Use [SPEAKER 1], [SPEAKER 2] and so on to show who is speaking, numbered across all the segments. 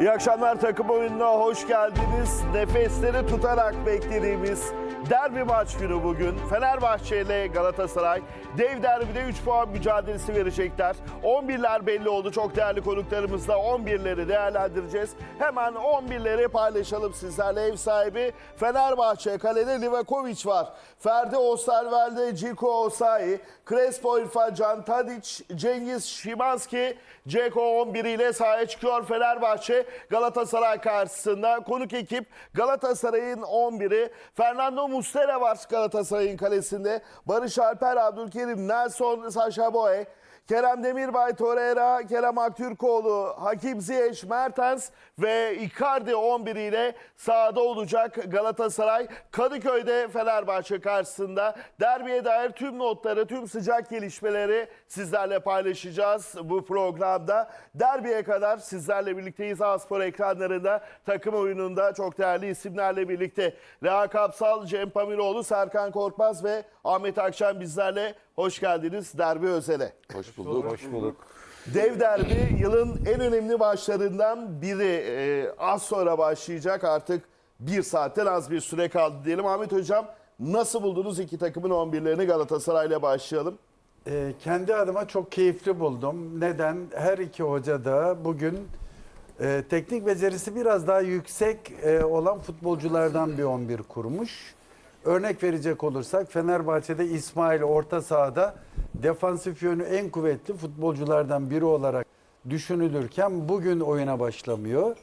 [SPEAKER 1] İyi akşamlar takım oyununa hoş geldiniz. Nefesleri tutarak beklediğimiz derbi maç günü bugün. Fenerbahçe ile Galatasaray dev derbide 3 puan mücadelesi verecekler. 11'ler belli oldu. Çok değerli konuklarımızla 11'leri değerlendireceğiz. Hemen 11'leri paylaşalım sizlerle. Ev sahibi Fenerbahçe. Kalede Livakovic var. Ferdi Osterwelde, Ciko Osayi, Crespo İrfan Can Tadic, Cengiz Şimanski, Ceko 11 ile sahaya çıkıyor Fenerbahçe Galatasaray karşısında. Konuk ekip Galatasaray'ın 11'i. Fernando Muslera var Galatasaray'ın kalesinde. Barış Alper, Abdülkerim, Nelson, Saşa Boye. Kerem Demirbay, Torreira, Kerem Aktürkoğlu, Hakim Ziyech, Mertens ve Icardi 11 ile sahada olacak Galatasaray. Kadıköy'de Fenerbahçe karşısında derbiye dair tüm notları, tüm sıcak gelişmeleri sizlerle paylaşacağız bu programda. Derbiye kadar sizlerle birlikteyiz Aspor ekranlarında, takım oyununda çok değerli isimlerle birlikte. Reha Kapsal, Cem Pamiroğlu, Serkan Korkmaz ve Ahmet Akşam bizlerle hoş geldiniz derbi özele.
[SPEAKER 2] Hoş bulduk. Hoş bulduk.
[SPEAKER 1] Dev derbi yılın en önemli maçlarından biri. Ee, az sonra başlayacak artık bir saatten az bir süre kaldı diyelim. Ahmet Hocam nasıl buldunuz iki takımın 11'lerini Galatasaray'la başlayalım.
[SPEAKER 3] Ee, kendi adıma çok keyifli buldum. Neden? Her iki hoca da bugün e, teknik becerisi biraz daha yüksek e, olan futbolculardan bir 11 kurmuş. Örnek verecek olursak Fenerbahçe'de İsmail orta sahada defansif yönü en kuvvetli futbolculardan biri olarak düşünülürken bugün oyuna başlamıyor.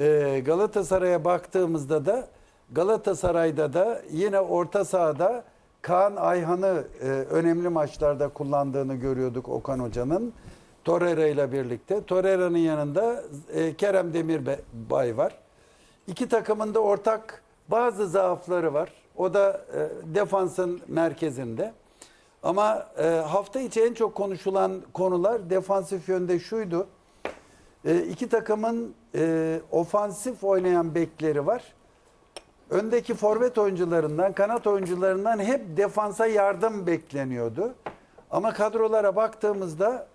[SPEAKER 3] Ee, Galatasaray'a baktığımızda da Galatasaray'da da yine orta sahada Kaan Ayhan'ı e, önemli maçlarda kullandığını görüyorduk Okan Hoca'nın. Torreira ile birlikte. Torreira'nın yanında e, Kerem Demirbay var. İki takımın da ortak bazı zaafları var. O da e, defansın merkezinde. Ama e, hafta içi en çok konuşulan konular defansif yönde şuydu. E, iki takımın e, ofansif oynayan bekleri var. Öndeki forvet oyuncularından, kanat oyuncularından hep defansa yardım bekleniyordu. Ama kadrolara baktığımızda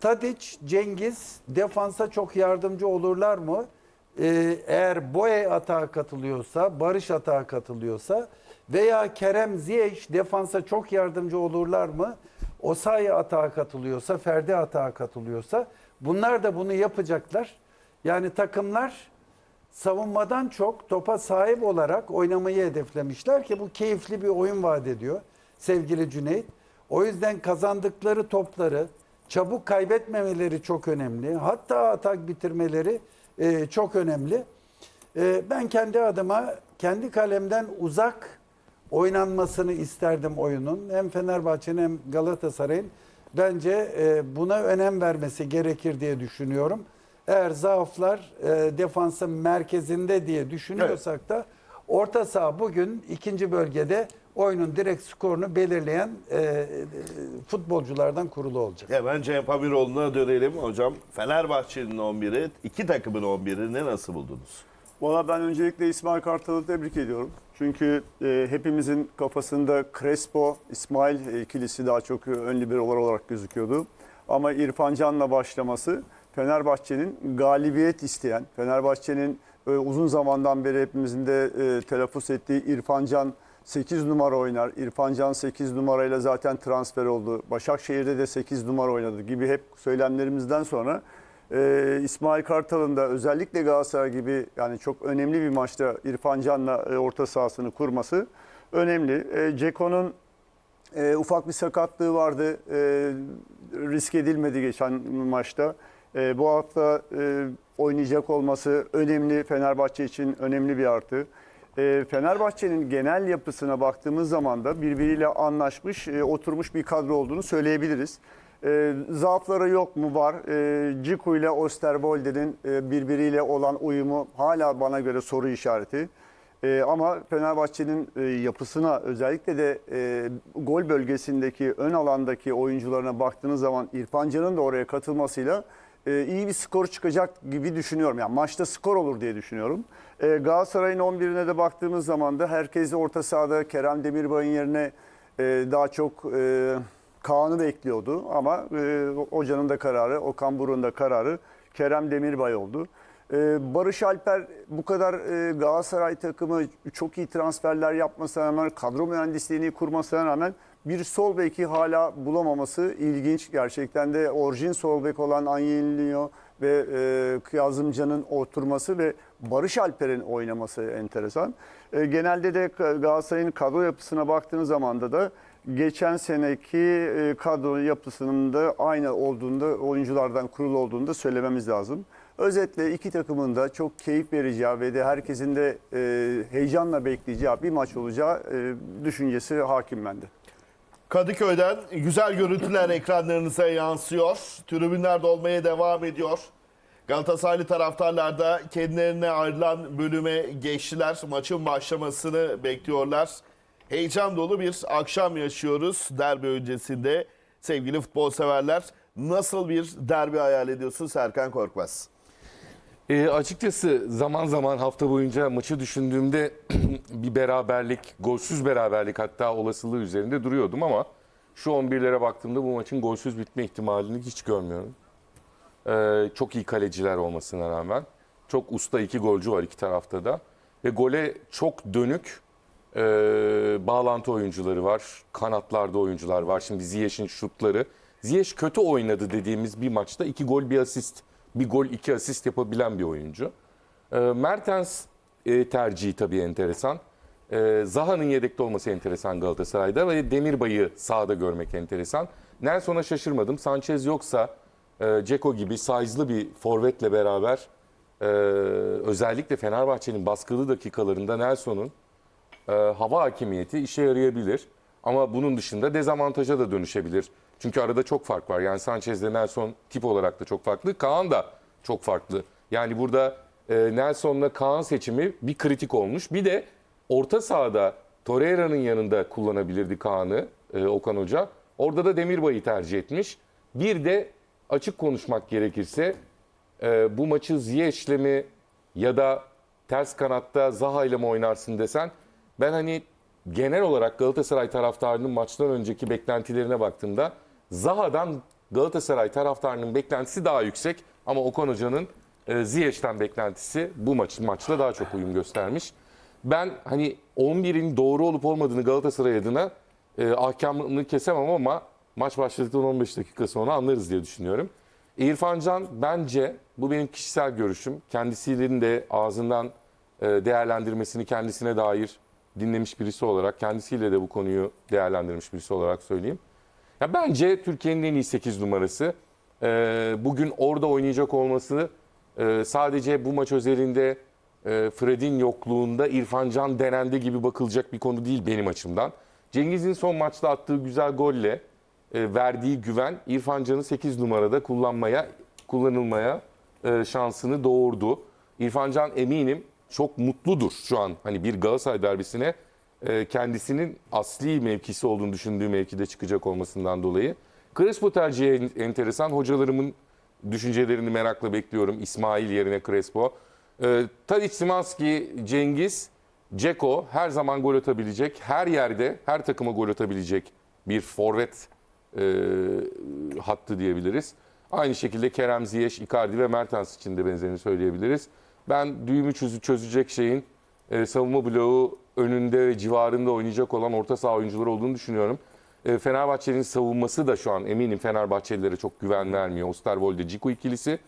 [SPEAKER 3] Tadic, Cengiz defansa çok yardımcı olurlar mı? Ee, eğer Boye atağa katılıyorsa, Barış atağa katılıyorsa veya Kerem Ziyech defansa çok yardımcı olurlar mı? Osayi atağa katılıyorsa, Ferdi atağa katılıyorsa bunlar da bunu yapacaklar. Yani takımlar savunmadan çok topa sahip olarak oynamayı hedeflemişler ki bu keyifli bir oyun vaat ediyor sevgili Cüneyt. O yüzden kazandıkları topları çabuk kaybetmemeleri çok önemli. Hatta atak bitirmeleri e, çok önemli. E, ben kendi adıma kendi kalemden uzak oynanmasını isterdim oyunun. Hem Fenerbahçe'nin hem Galatasaray'ın bence e, buna önem vermesi gerekir diye düşünüyorum. Eğer zaaflar e, defansın merkezinde diye düşünüyorsak da orta saha bugün ikinci bölgede oyunun direkt skorunu belirleyen e, e, futbolculardan kurulu olacak.
[SPEAKER 1] Hemen Cem Pamiroğlu'na dönelim hocam. Fenerbahçe'nin 11'i, iki takımın 11'ini nasıl buldunuz?
[SPEAKER 4] Valla ben öncelikle İsmail Kartal'ı tebrik ediyorum. Çünkü e, hepimizin kafasında Crespo, İsmail e, ikilisi daha çok ön liberolar olarak gözüküyordu. Ama İrfan Can'la başlaması Fenerbahçe'nin galibiyet isteyen, Fenerbahçe'nin e, uzun zamandan beri hepimizin de e, telaffuz ettiği İrfan Can 8 numara oynar. İrfan Can 8 numarayla zaten transfer oldu. Başakşehir'de de 8 numara oynadı gibi hep söylemlerimizden sonra ee, İsmail Kartal'ın da özellikle Galatasaray gibi yani çok önemli bir maçta İrfan Can'la e, orta sahasını kurması önemli. E, Ceko'nun e, ufak bir sakatlığı vardı. E, risk edilmedi geçen maçta. E, bu hafta e, oynayacak olması önemli. Fenerbahçe için önemli bir artı. E, Fenerbahçe'nin genel yapısına baktığımız zaman da birbiriyle anlaşmış, e, oturmuş bir kadro olduğunu söyleyebiliriz. E, zaafları yok mu? Var. E, Ciku ile Osterwolde'nin e, birbiriyle olan uyumu hala bana göre soru işareti. Ama Fenerbahçe'nin e, yapısına özellikle de e, gol bölgesindeki ön alandaki oyuncularına baktığınız zaman İrfan Can'ın da oraya katılmasıyla e, iyi bir skor çıkacak gibi düşünüyorum. Yani maçta skor olur diye düşünüyorum. E, Galatasaray'ın 11'ine de baktığımız zaman da herkes orta sahada Kerem Demirbay'ın yerine e, daha çok e, Kaan'ı bekliyordu ama e, hocanın da kararı, Okan Buruk'un da kararı Kerem Demirbay oldu. Ee, Barış Alper bu kadar e, Galatasaray takımı çok iyi transferler yapmasına rağmen, kadro mühendisliğini kurmasına rağmen bir sol beki hala bulamaması ilginç. Gerçekten de orijin sol bek olan Angelinho ve e, Kazımcan'ın oturması ve Barış Alper'in oynaması enteresan. E, genelde de Galatasaray'ın kadro yapısına baktığınız zaman da da geçen seneki e, kadro yapısının da aynı olduğunda oyunculardan kurulu olduğunu da söylememiz lazım. Özetle iki takımın da çok keyif vereceği ve de herkesin de e, heyecanla bekleyeceği bir maç olacağı e, düşüncesi hakim bende.
[SPEAKER 1] Kadıköy'den güzel görüntüler ekranlarınıza yansıyor. Tribünler dolmaya devam ediyor. Galatasaraylı taraftarlar da kendilerine ayrılan bölüme geçtiler. Maçın başlamasını bekliyorlar. Heyecan dolu bir akşam yaşıyoruz derbi öncesinde. Sevgili futbol severler nasıl bir derbi hayal ediyorsun Serkan Korkmaz?
[SPEAKER 2] E, açıkçası zaman zaman hafta boyunca maçı düşündüğümde bir beraberlik, golsüz beraberlik hatta olasılığı üzerinde duruyordum ama şu 11'lere baktığımda bu maçın golsüz bitme ihtimalini hiç görmüyorum. E, çok iyi kaleciler olmasına rağmen. Çok usta iki golcü var iki tarafta da. Ve gole çok dönük e, bağlantı oyuncuları var. Kanatlarda oyuncular var. Şimdi Ziyech'in şutları. Ziyech kötü oynadı dediğimiz bir maçta iki gol bir asist. Bir gol iki asist yapabilen bir oyuncu. E, Mertens e, tercihi tabii enteresan. E, Zaha'nın yedekte olması enteresan Galatasaray'da ve Demirbay'ı sahada görmek enteresan. Nelson'a şaşırmadım. Sanchez yoksa e, Ceko gibi size'lı bir forvetle beraber e, özellikle Fenerbahçe'nin baskılı dakikalarında Nelson'un e, hava hakimiyeti işe yarayabilir. Ama bunun dışında dezavantaja da dönüşebilir. Çünkü arada çok fark var. Yani Sanchez ile Nelson tip olarak da çok farklı. Kaan da çok farklı. Yani burada e, Nelson'la Kaan seçimi bir kritik olmuş. Bir de orta sahada Torreira'nın yanında kullanabilirdi Kaan'ı e, Okan Hoca. Orada da Demirbay'ı tercih etmiş. Bir de açık konuşmak gerekirse e, bu maçı Ziyech'le mi ya da ters kanatta Zaha ile mi oynarsın desen ben hani genel olarak Galatasaray taraftarının maçtan önceki beklentilerine baktığımda Zaha'dan Galatasaray taraftarının beklentisi daha yüksek ama Okan Hoca'nın e, Ziyech'ten beklentisi bu maç maçla daha çok uyum göstermiş. Ben hani 11'in doğru olup olmadığını Galatasaray adına e, ahkamını kesemem ama maç başladıktan 15 dakika sonra anlarız diye düşünüyorum. İrfan Can bence bu benim kişisel görüşüm. Kendisinin de ağzından e, değerlendirmesini kendisine dair dinlemiş birisi olarak, kendisiyle de bu konuyu değerlendirmiş birisi olarak söyleyeyim. Ya bence Türkiye'nin en iyi 8 numarası. E, bugün orada oynayacak olması e, sadece bu maç özelinde e, Fred'in yokluğunda İrfan Can denendi gibi bakılacak bir konu değil benim açımdan. Cengiz'in son maçta attığı güzel golle e, verdiği güven İrfan Can'ı 8 numarada kullanmaya, kullanılmaya e, şansını doğurdu. İrfan Can eminim çok mutludur şu an. Hani bir Galatasaray derbisine kendisinin asli mevkisi olduğunu düşündüğü mevkide çıkacak olmasından dolayı. Crespo tercihi en- enteresan. Hocalarımın düşüncelerini merakla bekliyorum. İsmail yerine Crespo. E, Tadic, Szymanski, Cengiz, Ceko her zaman gol atabilecek. Her yerde, her takıma gol atabilecek bir forvet e, hattı diyebiliriz. Aynı şekilde Kerem Ziyech, Icardi ve Mertens için de benzerini söyleyebiliriz. Ben düğümü çözecek şeyin e, savunma bloğu önünde ve civarında oynayacak olan orta saha oyuncuları olduğunu düşünüyorum. E, Fenerbahçe'nin savunması da şu an eminim Fenerbahçelilere çok güven vermiyor. Osterwolde, Ciku ikilisi.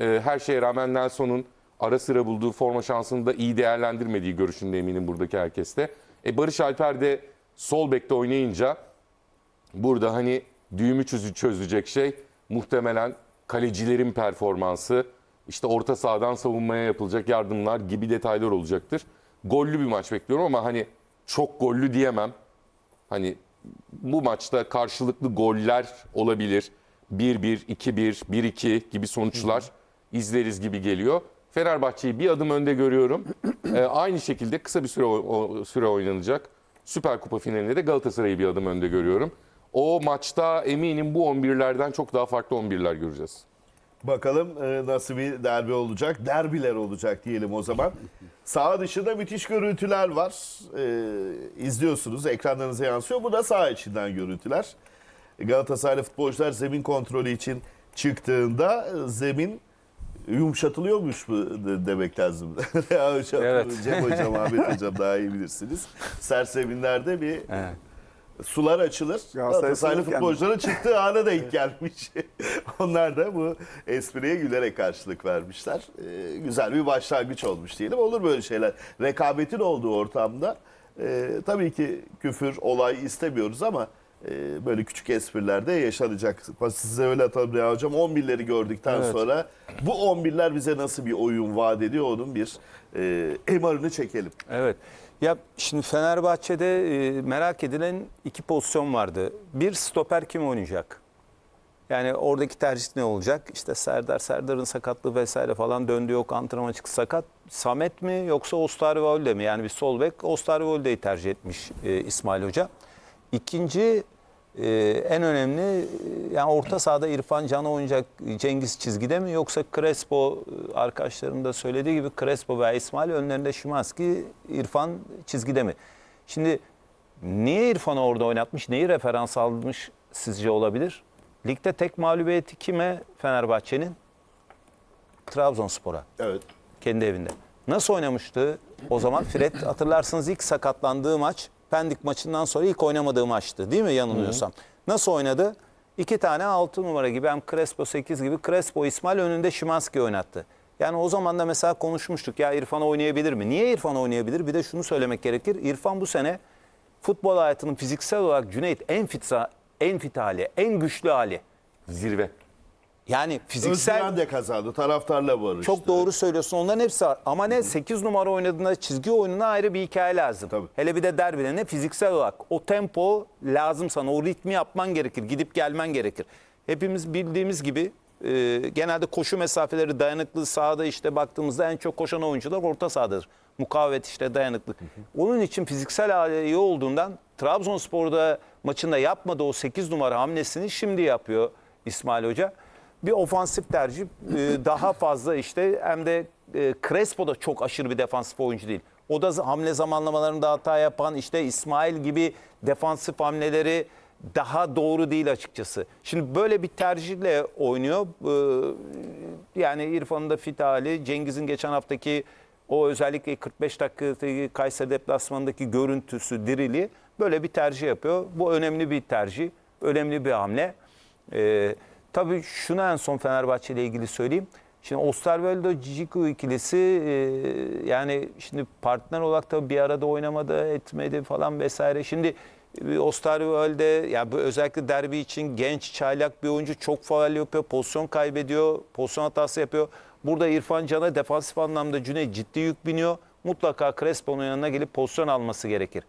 [SPEAKER 2] E, her şeye rağmen Nelson'un ara sıra bulduğu forma şansını da iyi değerlendirmediği görüşünde eminim buradaki herkeste. E, Barış Alper de sol bekte oynayınca burada hani düğümü çözecek şey muhtemelen kalecilerin performansı, işte orta sahadan savunmaya yapılacak yardımlar gibi detaylar olacaktır. Gollü bir maç bekliyorum ama hani çok gollü diyemem. Hani bu maçta karşılıklı goller olabilir. 1-1, 2-1, 1-2 gibi sonuçlar izleriz gibi geliyor. Fenerbahçe'yi bir adım önde görüyorum. Ee, aynı şekilde kısa bir süre o- süre oynanacak. Süper Kupa finalinde de Galatasaray'ı bir adım önde görüyorum. O maçta eminim bu 11'lerden çok daha farklı 11'ler göreceğiz.
[SPEAKER 1] Bakalım e, nasıl bir derbi olacak. Derbiler olacak diyelim o zaman. Sağ dışında müthiş görüntüler var. E, izliyorsunuz ekranlarınıza yansıyor. Bu da sağ içinden görüntüler. Galatasaraylı futbolcular zemin kontrolü için çıktığında e, zemin yumuşatılıyormuş mu de- demek lazım. hocam,
[SPEAKER 5] Evet.
[SPEAKER 1] Cem hocam, Ahmet hocam daha iyi bilirsiniz. Serseminlerde bir
[SPEAKER 5] Evet.
[SPEAKER 1] Sular açılır.
[SPEAKER 4] Galatasaray
[SPEAKER 1] Galatasaraylı futbolcuların çıktığı ana denk gelmiş. Onlar da bu espriye gülerek karşılık vermişler. Ee, güzel bir başlangıç olmuş diyelim. Olur böyle şeyler. Rekabetin olduğu ortamda e, tabii ki küfür, olay istemiyoruz ama e, böyle küçük espriler de yaşanacak. Size öyle atalım ya hocam. 11'leri gördükten
[SPEAKER 5] Evet.
[SPEAKER 1] sonra bu 11'ler bize nasıl bir oyun vaat ediyor onun bir e, MR'ını çekelim.
[SPEAKER 5] Evet. Ya şimdi Fenerbahçe'de e, merak edilen iki pozisyon vardı. Bir stoper kim oynayacak? Yani oradaki tercih ne olacak? İşte Serdar, Serdar'ın sakatlığı vesaire falan döndü yok antrenman çıktı sakat. Samet mi yoksa Osterwolde mi? Yani bir sol bek Osterwolde'yi tercih etmiş e, İsmail Hoca. İkinci e, en önemli e, yani orta sahada İrfan Can oynayacak Cengiz çizgide mi yoksa Crespo e, arkadaşlarım da söylediği gibi Crespo veya İsmail önlerinde Şimanski İrfan çizgide mi? Şimdi niye İrfan'ı orada oynatmış? Neyi referans almış sizce olabilir? Ligde tek mağlubiyeti kime Fenerbahçe'nin? Trabzonspor'a
[SPEAKER 1] Evet.
[SPEAKER 5] kendi evinde. Nasıl oynamıştı o zaman? Fred hatırlarsınız ilk sakatlandığı maç Pendik maçından sonra ilk oynamadığı maçtı değil mi yanılmıyorsam? Nasıl oynadı? İki tane 6 numara gibi hem Crespo 8 gibi Crespo İsmail önünde Şimanski oynattı. Yani o zaman da mesela konuşmuştuk ya İrfan oynayabilir mi? Niye İrfan oynayabilir? Bir de şunu söylemek gerekir. İrfan bu sene futbol hayatının fiziksel olarak Cüneyt en fit, en fit hali, en güçlü hali.
[SPEAKER 2] Zirve.
[SPEAKER 5] Yani fiziksel...
[SPEAKER 1] Özgüven de kazandı. Taraftarla barıştı.
[SPEAKER 5] Çok doğru söylüyorsun. Onların hepsi var. Ama ne 8 numara oynadığında çizgi oyununa ayrı bir hikaye lazım.
[SPEAKER 1] Tabii.
[SPEAKER 5] Hele bir de derbide ne fiziksel olarak o tempo lazım sana. O ritmi yapman gerekir. Gidip gelmen gerekir. Hepimiz bildiğimiz gibi e, genelde koşu mesafeleri dayanıklı sahada işte baktığımızda en çok koşan oyuncular orta sahadadır. Mukavemet işte dayanıklı. Onun için fiziksel hali iyi olduğundan Trabzonspor'da maçında yapmadığı o 8 numara hamlesini şimdi yapıyor İsmail Hoca bir ofansif tercih. Ee, daha fazla işte hem de e, Crespo da çok aşırı bir defansif oyuncu değil. O da hamle zamanlamalarında hata yapan işte İsmail gibi defansif hamleleri daha doğru değil açıkçası. Şimdi böyle bir tercihle oynuyor. Ee, yani İrfan'ın da fit hali, Cengiz'in geçen haftaki o özellikle 45 dakikadaki Kayseri deplasmanındaki görüntüsü, diriliği böyle bir tercih yapıyor. Bu önemli bir tercih, önemli bir hamle. Ee, tabii şunu en son Fenerbahçe ile ilgili söyleyeyim. Şimdi Osterwolde Ciku ikilisi e, yani şimdi partner olarak tabii bir arada oynamadı, etmedi falan vesaire. Şimdi Osterwolde ya bu özellikle derbi için genç, çaylak bir oyuncu çok faal yapıyor, pozisyon kaybediyor, pozisyon hatası yapıyor. Burada İrfan Can'a defansif anlamda Cüneyt ciddi yük biniyor. Mutlaka Crespo'nun yanına gelip pozisyon alması gerekir.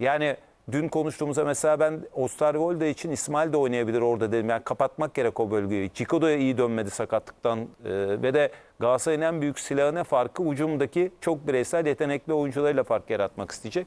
[SPEAKER 5] Yani dün konuştuğumuzda mesela ben Osterwolde için İsmail de oynayabilir orada dedim. Yani kapatmak gerek o bölgeyi. Chico da iyi dönmedi sakatlıktan. Ee, ve de Galatasaray'ın en büyük silahı ne farkı? Ucumdaki çok bireysel yetenekli oyuncularıyla fark yaratmak isteyecek.